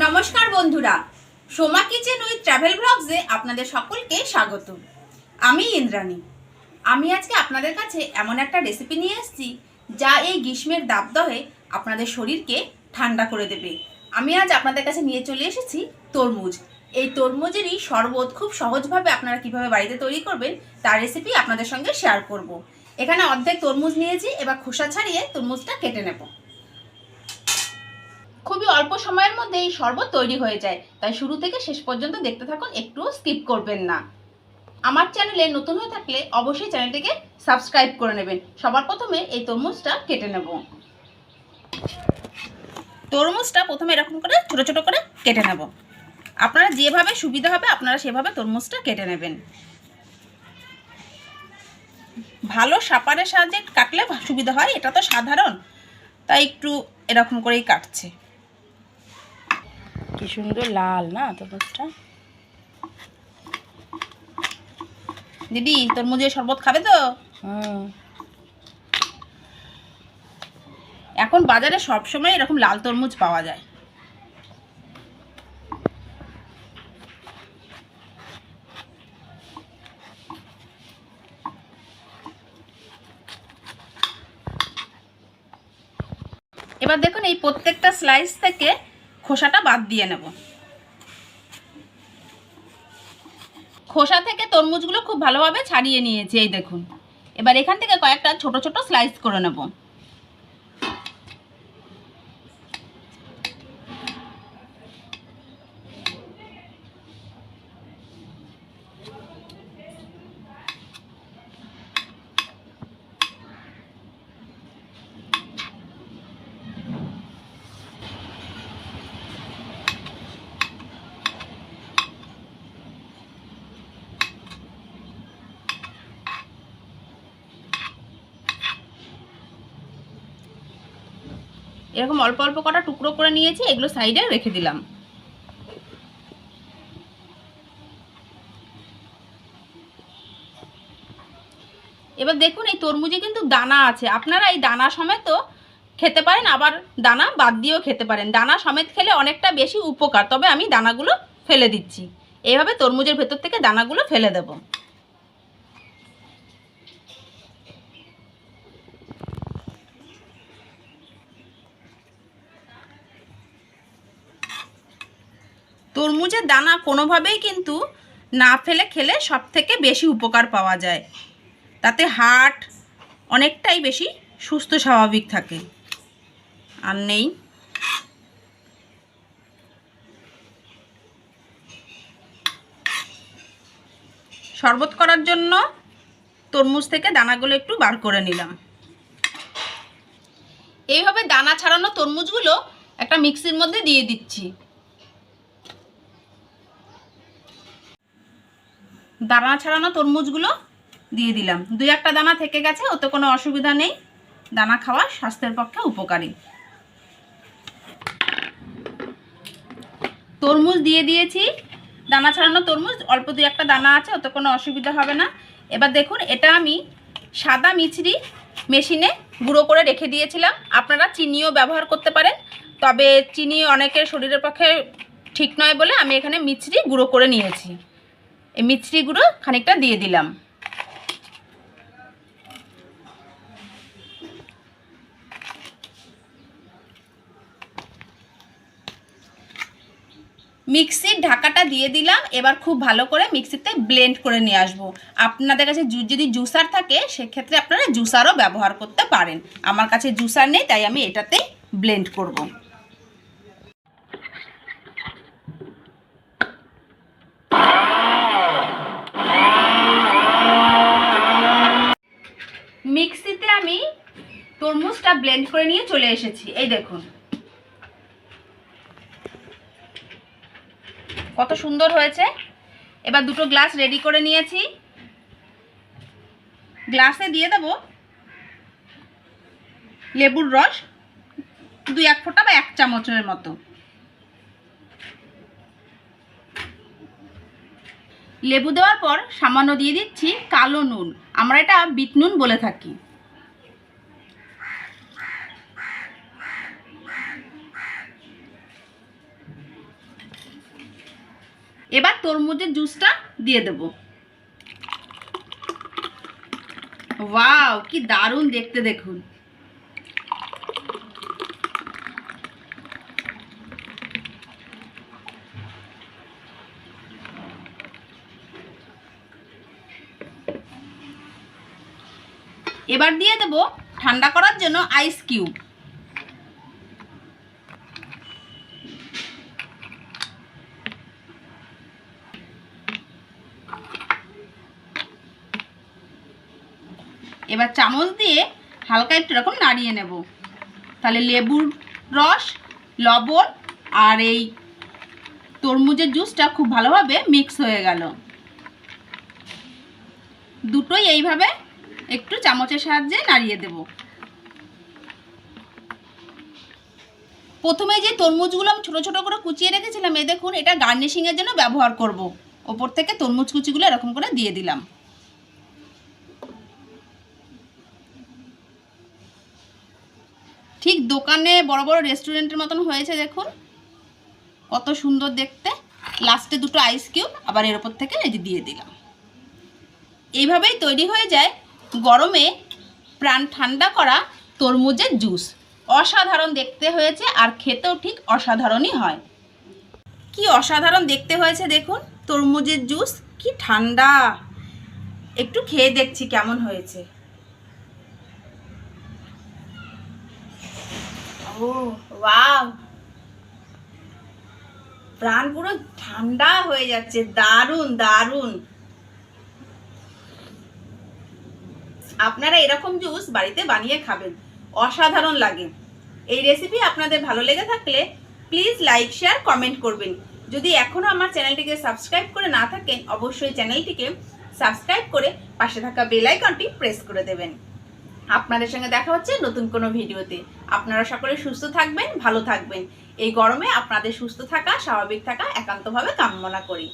নমস্কার বন্ধুরা। Soma kitchen with travel ব্লগসে আপনাদের সকলকে স্বাগত। আমি ইন্দ্রাণী। আমি আজকে আপনাদের কাছে এমন একটা রেসিপি নিয়ে এসেছি, যা এই গ্রীষ্মের দাবদহে আপনাদের শরীরকে ঠান্ডা করে দেবে। আমি আজ আপনাদের কাছে নিয়ে চলে এসেছি তরমুজ। এই তরমুজেরই শরবত খুব সহজভাবে আপনারা কীভাবে বাড়িতে তৈরি করবেন তার রেসিপি আপনাদের সঙ্গে শেয়ার করব। এখানে অর্ধেক তরমুজ নিয়েছি, এবার খোসা ছাড়িয়ে তরমুজটা কেটে নেব। খুবই অল্প সময়ের মধ্যে এই শরবত তৈরি হয়ে যায়। তাই শুরু থেকে শেষ পর্যন্ত দেখতে থাকুন, একটুও স্কিপ করবেন না। আমার চ্যানেলে নতুন হয়ে থাকলে অবশ্যই চ্যানেলটিকে সাবস্ক্রাইব করে নেবেন। সবার প্রথমে এই তরমুজটা কেটে নেব। তরমুজটা প্রথমে এরকম করে ছোট ছোট করে কেটে নেব। আপনারা যেভাবে সুবিধা হবে, আপনারা সেভাবে তরমুজটা কেটে নেবেন। ভালো সাপারের সাহায্যে কাটলে সুবিধা হয়, এটা তো সাধারণ। তাই একটু এরকম করেই কাটছে। কি সুন্দর লাল না? তরমুজটা দিদি তরমুজের শরবত খাবে তো? এখন বাজারে সব সময় এরকম লাল তরমুজ পাওয়া যায়। এবার দেখুন এই প্রত্যেকটা স্লাইস থেকে খোসাটা বাদ দিয়ে নেব। খোসা থেকে তরমুজগুলো খুব ভালোভাবে ছাড়িয়ে নিয়েছি, এই দেখুন। এবার এখান থেকে কয়েকটা ছোট ছোট স্লাইস করে নেব। এরকম অল্প অল্প কটা টুকরো করে নিয়েছি, এগুলো সাইডে রেখে দিলাম। এবার দেখুন, এই তরমুজে কিন্তু দানা আছে। আপনারা এই দানা সমেত খেতে পারেন, আবার দানা বাদ দিয়েও খেতে পারেন। দানা সমেত খেলে অনেকটা বেশি উপকার, তবে আমি দানাগুলো ফেলে দিচ্ছি। এইভাবে তরমুজের ভেতর থেকে দানাগুলো ফেলে দেবো। তরমুজের দানা কোনোভাবেই কিন্তু না ফেলে খেলে সব থেকে বেশি উপকার পাওয়া যায়। তাতে হার্ট অনেকটাই বেশি সুস্থ স্বাভাবিক থাকে। আর নেই। শরবত করার জন্য তরমুজ থেকে দানাগুলো একটু বার করে নিলাম। এইভাবে দানা ছাড়ানো তরমুজগুলো একটা মিক্সির মধ্যে দিয়ে দিচ্ছি। দানা ছাড়ানো তরমুজগুলো দিয়ে দিলাম। দুই একটা দানা থেকে গেছে, ওতে কোনো অসুবিধা নেই। দানা খাওয়া স্বাস্থ্যের পক্ষে উপকারী। তরমুজ দিয়ে দিয়েছি। দানা ছাড়ানো তরমুজ, অল্প দুই একটা দানা আছে, ওতে কোনো অসুবিধা হবে না। এবার দেখুন, এটা আমি সাদা মিছরি মেশিনে গুঁড়ো করে রেখে দিয়েছিলাম। আপনারা চিনিও ব্যবহার করতে পারেন, তবে চিনি অনেকের শরীরের পক্ষে ঠিক নয় বলে আমি এখানে মিছরি গুঁড়ো করে নিয়েছি। এই মিছরি গুঁড়ো খানিকটা দিয়ে দিলাম। মিক্সির ঢাকাটা দিয়ে দিলাম, এবার খুব ভালো করে মিক্সিতে ব্লেন্ড করে নিয়ে আসব। আপনাদের কাছে যদি জুসার থাকে, সেক্ষেত্রে আপনারা জুসারও ব্যবহার করতে পারেন। আমার কাছে জুসার নেই, তাই আমি এটাতেই ব্লেন্ড করব। মিক্সিতে আমি তরমুজটা ব্লেন্ড করে নিয়ে চলে এসেছি। এই দেখুন। কত সুন্দর হয়েছে। এবার দুটো গ্লাস রেডি করে নিয়েছি। গ্লাসে দিয়ে দেব লেবুর রস দুই এক ফোঁটা বা এক চামচের মতো। লেবু দেওয়ার পর সামান্য দিয়ে দিচ্ছি কালো নুন। আমরা এটা বিট নুন বলে থাকি। এবার তরমুজের জুসটা দিয়ে দেব। ওয়াও, কি দারুণ দেখতে দেখুন। এবার দিয়ে দেব ঠান্ডা করার জন্য আইস কিউব এবার চামচ দিয়ে হালকা একটু এরকম নাড়িয়ে নেব। তাহলে লেবুর রস, লবণ আর এই তরমুজের জুসটা খুব ভালোভাবে মিক্স হয়ে গেল। দুটোই এইভাবে একটু চামচের সাহায্যে নাড়িয়ে দেব। প্রথমে যে তরমুজগুলো আমি ছোটো ছোটো করে কুচিয়ে রেখেছিলাম, এ দেখুন এটা গার্নিশিংয়ের জন্য ব্যবহার করব। ওপর থেকে তরমুজ কুচিগুলো এরকম করে দিয়ে দিলাম। ঠিক দোকানে বড় বড় রেস্টুরেন্টের মতন হয়েছে, দেখুন। কত সুন্দর দেখতে। লাস্টে দুটো আইস কিউব আবার এর ওপর থেকে যে দিয়ে দিলাম। এইভাবেই তৈরি হয়ে যায় গরমে প্রাণ ঠান্ডা করা তরমুজের জুস অসাধারণ দেখতে হয়েছে, আর খেতেও ঠিক অসাধারণই হয়। কি অসাধারণ দেখতে হয়েছে, দেখুন, তরমুজের জুস কি ঠান্ডা। একটু খেয়ে দেখছি কেমন হয়েছে। Oh wow. প্রাণ পুরো ঠান্ডা হয়ে যাচ্ছে, দারুণ দারুণ। আপনারা এরকম জুস বাড়িতে বানিয়ে খাবেন, অসাধারণ লাগে। এই রেসিপি আপনাদের ভালো লেগে থাকলে প্লিজ লাইক শেয়ার কমেন্ট করবেন। যদি এখনও আমার চ্যানেলটিকে সাবস্ক্রাইব করে না থাকেন, অবশ্যই চ্যানেলটিকে সাবস্ক্রাইব করে পাশে থাকা বেল প্রেস করে দেবেন। আপনাদের সঙ্গে দেখা হচ্ছে নতুন কোনো ভিডিওতে আপনারা সকলে সুস্থ থাকবেন, ভালো থাকবেন। এই গরমে আপনাদের সুস্থ থাকা, স্বাভাবিক থাকা, একান্তভাবে কামনা করি।